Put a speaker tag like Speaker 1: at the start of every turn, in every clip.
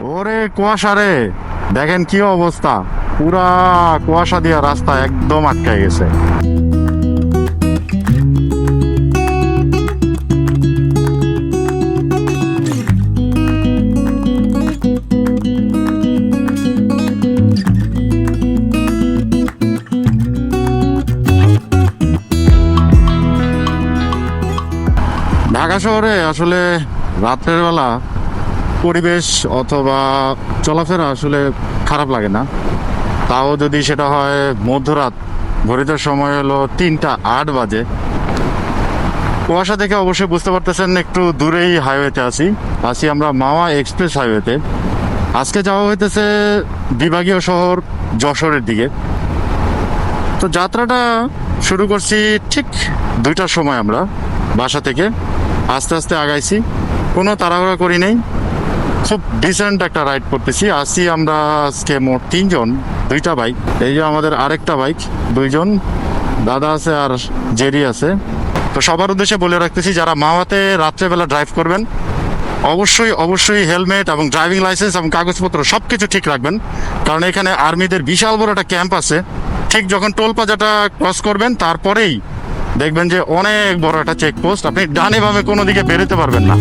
Speaker 1: ওরে কুয়াশা রে। দেখেন কি অবস্থা। পুরা কুয়াশা দিয়া রাস্তা একদম আটকে গেছে। ঢাকা শহরে আসলে রাত্রের বেলা পরিবেশ অথবা চলাফেরা আসলে খারাপ লাগে না। তাও যদি সেটা হয় মধ্যরাত, ঘড়িতে সময় হলো তিনটা আট বাজে। কুয়াশা দেখে অবশ্যই বুঝতে পারতেছেন, একটু দূরেই হাইওয়েতে আছি। আছি আমরা মাওয়া এক্সপ্রেস হাইওয়েতে। আজকে যাওয়া হইতেছে বিভাগীয় শহর যশোরের দিকে। তো যাত্রাটা শুরু করছি ঠিক দুইটার সময় আমরা বাসা থেকে। আস্তে আস্তে আগাইছি, কোনো তাড়াহুড়া করি নেই। খুব ডিসেন্ট একটা রাইড করতেছি। আসি আমরা আজকে মোট তিনজন, দুইটা বাইক এই যে আমাদের আরেকটা বাইক দুইজন। দাদা আছে আর জেরি আছে। তো সবার উদ্দেশ্যে বলে রাখতেছি, যারা মাওয়াতে রাত্রেবেলা ড্রাইভ করবেন, অবশ্যই অবশ্যই হেলমেট এবং ড্রাইভিং লাইসেন্স এবং কাগজপত্র সব কিছু ঠিক রাখবেন। কারণ এখানে আর্মিদের বিশাল বড় একটা ক্যাম্প আছে। ঠিক যখন টোল প্লাজাটা ক্রস করবেন, তারপরেই দেখবেন যে অনেক বড় একটা চেকপোস্ট আপনি ডানে বামে কোনো দিকে বেরোতে পারবেন না।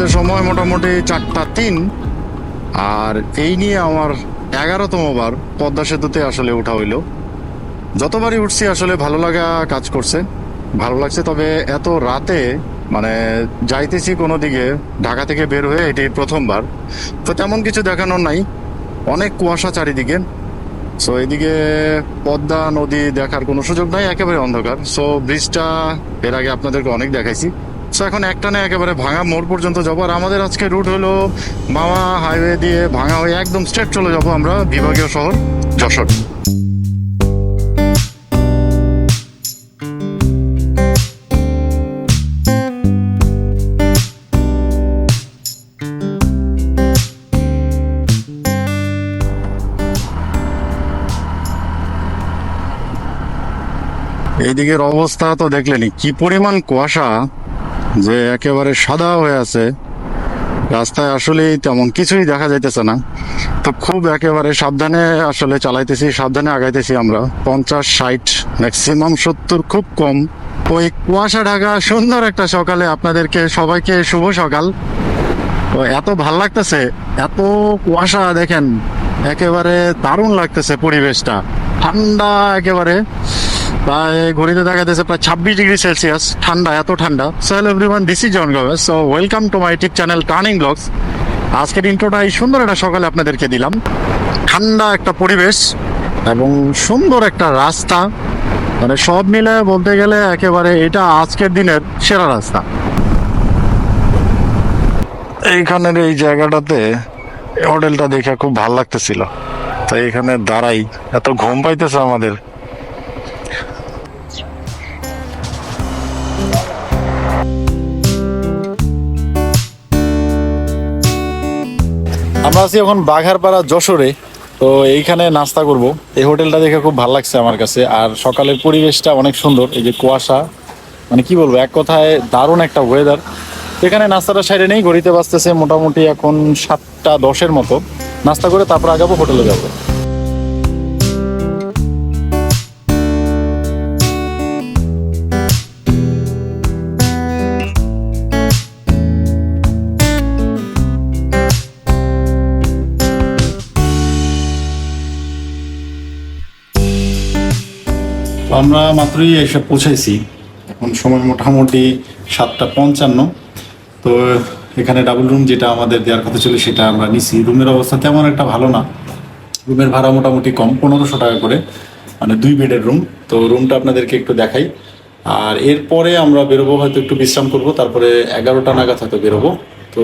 Speaker 1: ঘড়িতে সময় মোটামুটি চারটা তিন। আর এই নিয়ে আমার এগারোতম বার পদ্মা সেতুতে আসলে ওঠা হইল। যতবারই উঠছি আসলে ভালো লাগা কাজ করছে। ভালো লাগছে তবে এত রাতে মানে যাইতেছি কোনো দিকে, ঢাকা থেকে বের হয়ে এটি প্রথমবার তো তেমন কিছু দেখানোর নাই। অনেক কুয়াশা চারিদিকে। সো এদিকে পদ্মা নদী দেখার কোনো সুযোগ নাই, একেবারে অন্ধকার। সো ব্রিজটা এর আগে আপনাদেরকে অনেক দেখাইছি। সো এখন একটানে একেবারে ভাঙা মোড় পর্যন্ত যাব। আর আমাদের আজকে রুট হলো মাওয়া হাইওয়ে দিয়ে ভাঙা হয়ে একদম স্ট্রেট চলে যাব আমরা বিভাগীয় শহর যশোর। এইদিকের অবস্থা তো দেখলেনই, কি পরিমাণ কুয়াশা। যে একেবারে সাদা হয়ে আছে। রাস্তায় আসলে তেমন কিছুই দেখা যাইতেছে না। তো খুব একেবারে সাবধানে আসলে চালাইতেছি, সাবধানে আগাইতেছি আমরা। পঞ্চাশ, ষাট ম্যাক্সিমাম সত্তর, খুব কম। ওই কুয়াশা ঢাকা সুন্দর একটা সকালে আপনাদেরকে সবাইকে শুভ সকাল। তো এত ভালো লাগতেছে, এত কুয়াশা দেখেন। একেবারে দারুণ লাগতেছে পরিবেশটা। ঠান্ডা একেবারে। প্রায় ঘড়িতে দেখা যাচ্ছে প্রায় ছাব্বিশ ডিগ্রি সেলসিয়াস, ঠান্ডা, এত ঠান্ডা। So hello everyone this is John গভেস so welcome to my YouTube channel turning blogs আজকের ইন্ট্রোটা এই সুন্দর একটা সকালে আপনাদেরকে দিলাম। ঠান্ডা একটা পরিবেশ এবং সুন্দর একটা রাস্তা। মানে সব মিলে বলতে গেলে একেবারে এটা আজকের দিনের সেরা রাস্তা। এইখানের এই জায়গাটাতে হোটেলটা দেখে খুব ভালো লাগতেছিল। তাই এখানে দাঁড়াই, এত ঘুম পাইতেছে আমাদের। আমরা আছি এখন বাঘারপাড়া যশোরে। তো এইখানে নাস্তা করব। এই হোটেলটা দেখে খুব ভালো লাগছে আমার কাছে। আর সকালের পরিবেশটা অনেক সুন্দর। এই যে কুয়াশা মানে কি বলব, এক কথায় দারুণ একটা ওয়েদার এখানে নাস্তাটা সাইডে নেই, ঘড়িতে বাঁচতেছে মোটামুটি এখন সাতটা দশের মতো। নাস্তা করে তারপর আগাবো হোটেলে যাব। আমরা মাত্রই এসে পৌঁছাইছি। এখন সময় মোটামুটি সাতটা পঞ্চান্ন। তো এখানে ডাবল রুম যেটা আমাদের দেওয়ার কথা ছিল সেটা আমরা নিছি। রুমের অবস্থা তেমন একটা ভালো না। রুমের ভাড়া মোটামুটি কম, পনেরোশো টাকা করে। মানে দুই বেডের রুম তো রুমটা আপনাদেরকে একটু দেখাই। আর এরপরে আমরা বেরোবো, হয়তো একটু বিশ্রাম করব, তারপরে এগারোটা নাগাদ হয়তো বেরোবো। তো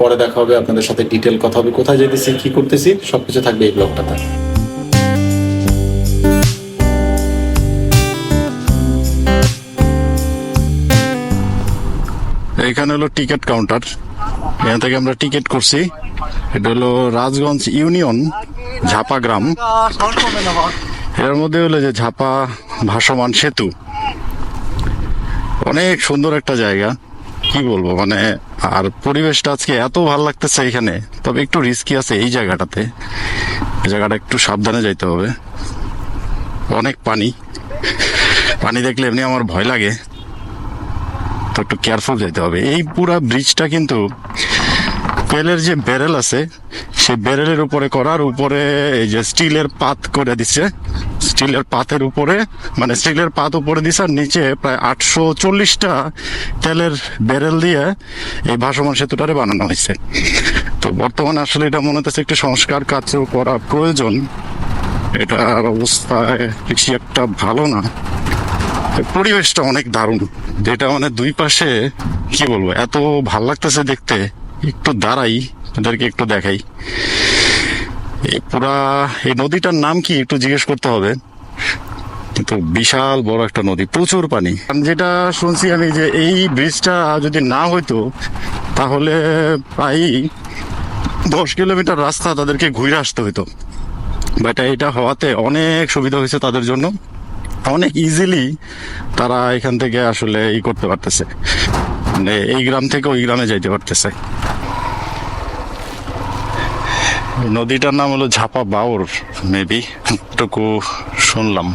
Speaker 1: পরে দেখা হবে, আপনাদের সাথে ডিটেল কথা হবে, কোথায় যেতেছি কি করতেছি, সবকিছু থাকবে এই ব্লগটাতে। এইখানে হলো টিকিট কাউন্টার। এখান থেকে আমরা টিকিট করছি। এটা হলো রাজগঞ্জ ইউনিয়ন, ঝাপা গ্রাম। এর মধ্যে হলো যে ঝাপা ভাসমান সেতু। অনেক সুন্দর একটা জায়গা। কি বলব মানে আর পরিবেশটা আজকে এত ভালো লাগতেছে এখানে। তবে একটু রিস্কি আছে এই জায়গাটাতে। জায়গাটা একটু সাবধানে যাইতে হবে। অনেক পানি। পানি দেখলে এমনি আমার ভয় লাগে। তো একটু কেয়ারফুল যেতে হবে। এই পুরা ব্রিজটা কিন্তু তেলের যে ব্যারেল আছে, সেই ব্যারেলের উপরে করার উপরে এই যে স্টিলের পাত করে দিচ্ছে স্টিলের পাতের উপরে মানে স্টিলের পাত উপরে দিছে আর নিচে প্রায় আটশো চল্লিশটা তেলের ব্যারেল দিয়ে এই ভাসমান সেতুটারে বানানো হয়েছে। তো বর্তমানে আসলে এটা মনে হচ্ছে একটু সংস্কার কাজও করা প্রয়োজন। এটার অবস্থায় বেশি একটা ভালো না। পরিবেশটা অনেক দারুণ। যেটা মানে দুই পাশে, কি বলব, এত ভালো লাগতেছে দেখতে। একটু দাঁড়াই, ওদেরকে একটু দেখাই। পুরা, এই নদীটার নাম কি একটু জিজ্ঞেস করতে হবে। কিন্তু বিশাল বড় একটা নদী, প্রচুর পানি। যেটা শুনছি আমি যে এই ব্রিজটা যদি না হইতো, তাহলে প্রায় দশ কিলোমিটার রাস্তা তাদেরকে ঘুরে আসতে হইতো। বাট এটা হওয়াতে অনেক সুবিধা হয়েছে তাদের জন্য। অনেক ইজিলি তারা এখান থেকে আসলে ই করতে পারতেছে। মানে এই গ্রাম থেকে ওই গ্রামে যাইতে পারতেছে। নদীটার নাম হলো ঝাপা বাউর মেবি টুকু শুনলাম।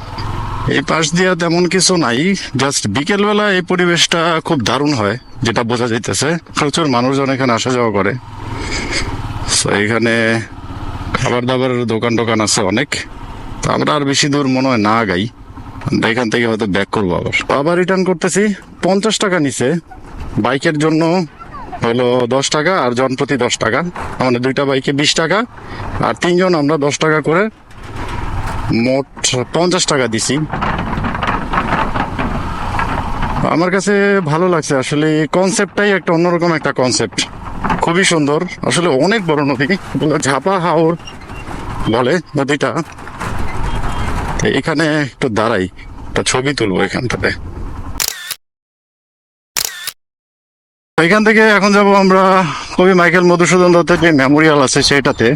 Speaker 1: এই পাশ দিয়ে তেমন কিছু নাই জাস্ট বিকেলবেলা এই পরিবেশটা খুব দারুণ হয়, যেটা বোঝা যাইতেছে। প্রচুর মানুষজন এখানে আসা যাওয়া করে। তো এখানে খাবার দাবারের দোকান টোকান আছে অনেক। তো আমরা আর বেশি দূর মনে হয় না গাই। এখান থেকে হয়তো ব্যাক করব আবার। আবার রিটার্ন করতেছি, পঞ্চাশ টাকা নিছে। বাইকের জন্য হলো দশ টাকা আর জন প্রতি দশ টাকা। মানে দুইটা বাইকে বিশ টাকা, আর তিনজন আমরা দশ টাকা করে মোট পঞ্চাশ টাকা দিছি। আমার কাছে ভালো লাগছে, আসলে কনসেপ্টটাই একটা অন্যরকম একটা কনসেপ্ট খুবই সুন্দর, আসলে অনেক বড় নদী, ঝাপা হাওর বলে নদীটা। এখানে একটু দাঁড়াই, একটা ছবি তুলবো এখানটাতে এখান থেকে এখন যাব আমরা কবি মাইকেল মধুসূদন দত্তের যে মেমোরিয়াল আছে সেটাতে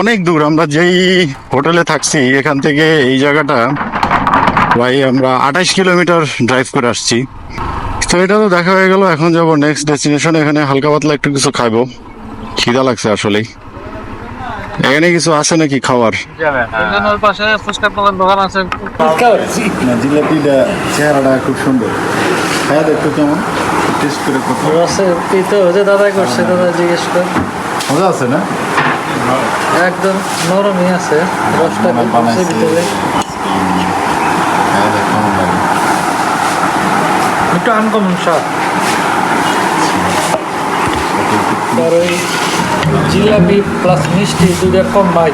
Speaker 1: অনেক দূর, আমরা যেই হোটেলে থাকছি, এখান থেকে এই জায়গাটা প্রায় আমরা আঠাইশ কিলোমিটার ড্রাইভ করে আসছি। তো এটা তো দেখা হয়ে গেল, এখন যাব নেক্সট ডেস্টিনেশন এখানে হালকা পাতলা একটু কিছু খাইবো। খিদা লাগছে আসলেই। এখানে কিছু আছে নাকি খাওয়ার?
Speaker 2: পাশে ফুচকার দোকান দোকান আছে।
Speaker 1: না জিলাপিটা চেহারাটা খুব সুন্দর। খাওয়া দেখতো কেমন? টেস্ট করে কত?
Speaker 2: আছে। এই তো যে দাদাই করছে দাদা জিজ্ঞেস কর।
Speaker 1: মজা আছে না?
Speaker 2: একদম নরমই আছে রসটা
Speaker 1: আমার বানাইছে।
Speaker 2: ভিতরে।
Speaker 1: দেখ
Speaker 2: একটু আনকমন স্বাদ। জিলাপি প্লাস মিষ্টি দুধের কম ভাই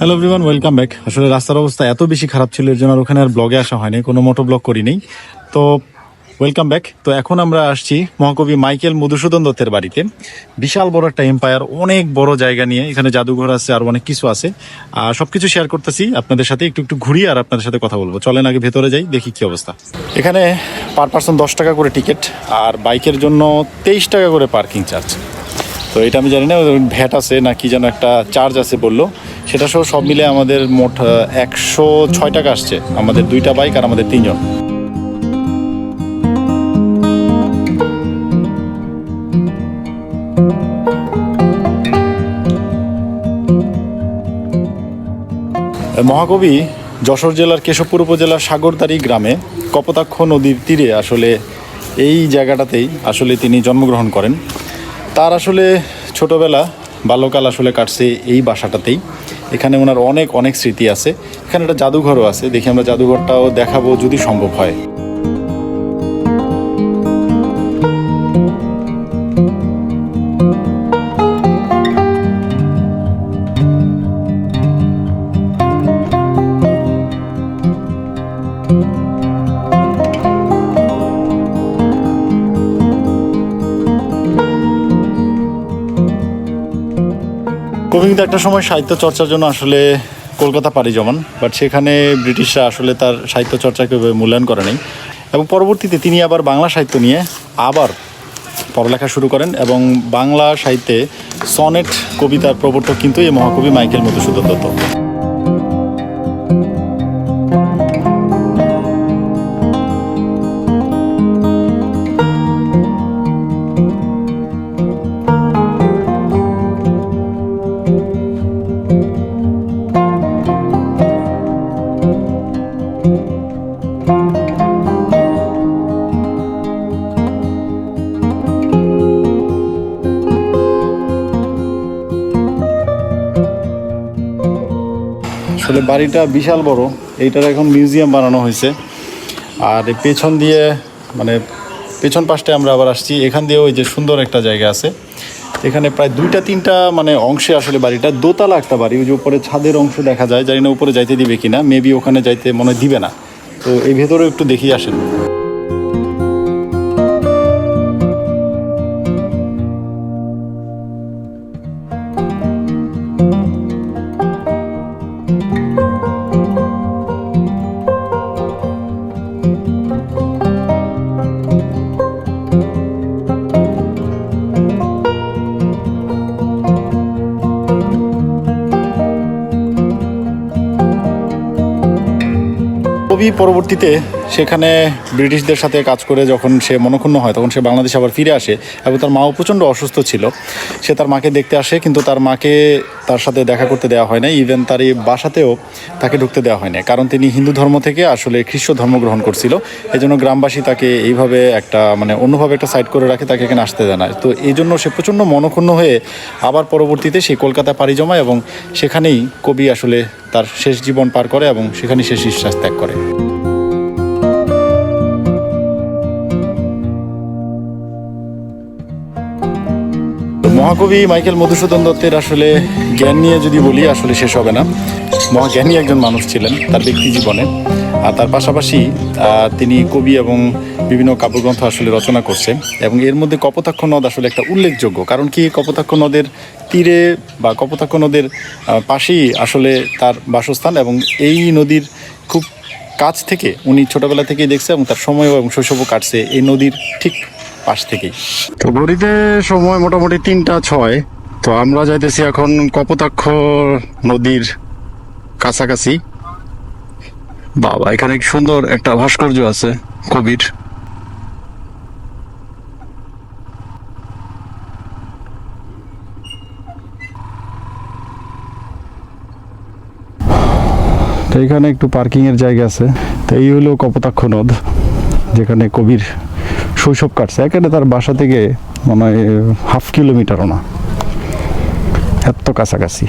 Speaker 3: হ্যালো এভরিওয়ান ওয়েলকাম ব্যাক আসলে রাস্তার অবস্থা এত বেশি খারাপ ছিল, এর জন্য আর ওখানে আর ব্লগে আসা হয়নি, কোনো মোটো ব্লগ করিনি। তো ওয়েলকাম ব্যাক তো এখন আমরা আসছি মহাকবি মাইকেল মধুসূদন দত্তের বাড়িতে। বিশাল বড় একটা এম্পায়ার অনেক বড় জায়গা নিয়ে। এখানে জাদুঘর আছে, আর অনেক কিছু আছে। আর সবকিছু শেয়ার করতেছি আপনাদের সাথে, একটু একটু ঘুরি আর আপনাদের সাথে কথা বলব। চলেন আগে ভেতরে যাই, দেখি কি অবস্থা। এখানে পার পার্সন দশ টাকা করে টিকিট আর বাইকের জন্য তেইশ টাকা করে পার্কিং চার্জ তো এটা আমি জানি না ভ্যাট আছে না কি যেন একটা চার্জ আছে বলল। সেটা সহ সব মিলে আমাদের মোট একশো ছয় টাকা আসছে। আমাদের দুইটা বাইক আর আমাদের তিনজন। মহাকবি যশোর জেলার কেশবপুর উপজেলার সাগরদাড়ি গ্রামে কপোতাক্ষ নদীর তীরে আসলে এই জায়গাটাতেই আসলে তিনি জন্মগ্রহণ করেন। তার আসলে ছোটবেলা বাল্যকাল আসলে কাটছে এই বাসাটাতেই। এখানে ওনার অনেক অনেক স্মৃতি আছে। এখানে একটা জাদুঘরও আছে। দেখি আমরা জাদুঘরটাও দেখাবো যদি সম্ভব হয়।
Speaker 1: কিন্তু একটা সময় সাহিত্য চর্চার জন্য আসলে কলকাতা পাড়ি জমান বাট সেখানে ব্রিটিশরা আসলে তার সাহিত্য চর্চাকে মূল্যায়ন করে নেই। এবং পরবর্তীতে তিনি আবার বাংলা সাহিত্য নিয়ে আবার পড়ালেখা শুরু করেন এবং বাংলা সাহিত্যে সনেট কবিতার প্রবর্তক কিন্তু এই মহাকবি মাইকেল মধুসূদন দত্ত। বাড়িটা বিশাল বড়। এইটার এখন মিউজিয়াম বানানো হয়েছে। আর পেছন দিয়ে মানে পেছন পাশটায় আমরা আবার আসছি। এখান দিয়ে ওই যে সুন্দর একটা জায়গা আছে। এখানে প্রায় দুইটা, তিনটা মানে অংশে আসলে বাড়িটা। দোতলা একটা বাড়ি, ওই যে উপরে ছাদের অংশ দেখা যায়। জানি না উপরে যাইতে দিবে কিনা মেবি ওখানে যাইতে মনে দিবে না। তো এই ভেতরে একটু দেখিয়ে আসেন। কবি পরবর্তীতে সেখানে ব্রিটিশদের সাথে কাজ করে যখন সে মনক্ষুণ্ণ হয়, তখন সে বাংলাদেশে আবার ফিরে আসে এবং তার মাও প্রচণ্ড অসুস্থ ছিল। সে তার মাকে দেখতে আসে, কিন্তু তার মাকে তার সাথে দেখা করতে দেওয়া হয় না ইভেন তার এই বাসাতেও তাকে ঢুকতে দেওয়া হয় না কারণ তিনি হিন্দু ধর্ম থেকে আসলে খ্রিস্ট ধর্ম গ্রহণ করছিল। এই জন্য গ্রামবাসী তাকে এইভাবে একটা মানে অন্যভাবে একটা সাইড করে রাখে, তাকে এখানে আসতে দেয় না। তো এই জন্য সে প্রচণ্ড মনক্ষুণ্ণ হয়ে আবার পরবর্তীতে সেই কলকাতা পাড়ি জমায় এবং সেখানেই কবি আসলে তার শেষ জীবন পার করে এবং সেখানে শেষ নিঃশ্বাস ত্যাগ করে। মহাকবি মাইকেল মধুসূদন দত্তের আসলে জ্ঞান নিয়ে যদি বলি, আসলে শেষ হবে না। মহাজ্ঞানী একজন মানুষ ছিলেন, তার ব্যক্তি জীবনে। তার পাশাপাশি তিনি কবি এবং বিভিন্ন কাব্যগ্রন্থ আসলে রচনা করছে এবং এর মধ্যে কপোতাক্ষ নদ আসলে একটা উল্লেখযোগ্য। কারণ কি কপোতাক্ষ নদের তীরে বা কপোতাক্ষ নদের পাশেই আসলে তার বাসস্থান এবং এই নদীর খুব কাছ থেকে উনি ছোটবেলা থেকেই দেখছে এবং তার সময়ও এবং শৈশবও কাটছে এই নদীর ঠিক পাশ থেকেই।
Speaker 4: তো ঘড়িতে সময় মোটামুটি তিনটা ছয়। তো আমরা যাইতেছি এখন কপোতাক্ষ নদীর কাছাকাছি। বাবা, এখানে সুন্দর একটা ভাস্কর্য আছে, কবির?
Speaker 1: তো এখানে একটু পার্কিংয়ের জায়গা আছে। তো এই হলো কপোতাক্ষ নদ, যেখানে কবির শৈশব কাটছে। এখানে তার বাসা থেকে মনে হয় হাফ কিলোমিটারও না এত কাছাকাছি।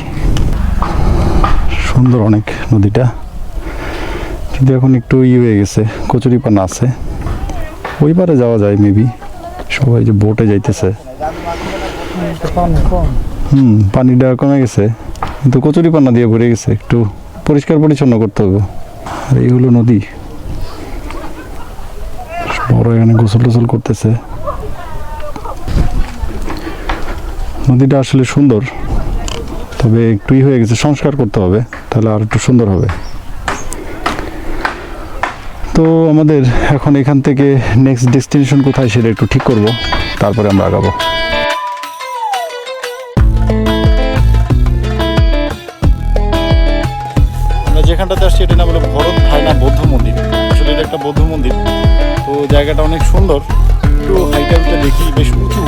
Speaker 1: সুন্দর অনেক নদীটা। কিন্তু এখন একটু ই হয়ে গেছে কচুরিপানা আছে। ওই পারে যাওয়া যায় মেবি সবাই যে বোটে যাইতেছে। হুম, পানিটা কমে গেছে। কিন্তু কচুরিপানা দিয়ে ভরে গেছে, একটু পরিষ্কার পরিচ্ছন্ন করতে হবে। আর এই হলো নদী। বড় এখানে গোসল টোসল করতেছে। নদীটা আসলে সুন্দর। তবে একটুই হয়ে গেছে, সংস্কার করতে হবে। তাহলে আর একটু সুন্দর হবে। তো আমাদের এখন এখান থেকে নেক্সট ডেস্টিনেশন কোথায় সেটা একটু ঠিক করব, তারপরে আমরা আগাবো। যেখানটাতে আসছি, এটা নাম হলো ভরত ভাইনা বৌদ্ধ মন্দির। আসলে এটা একটা বৌদ্ধ মন্দির, তো জায়গাটা অনেক সুন্দর। একটু হাইটা দেখি, বেশ উঁচু।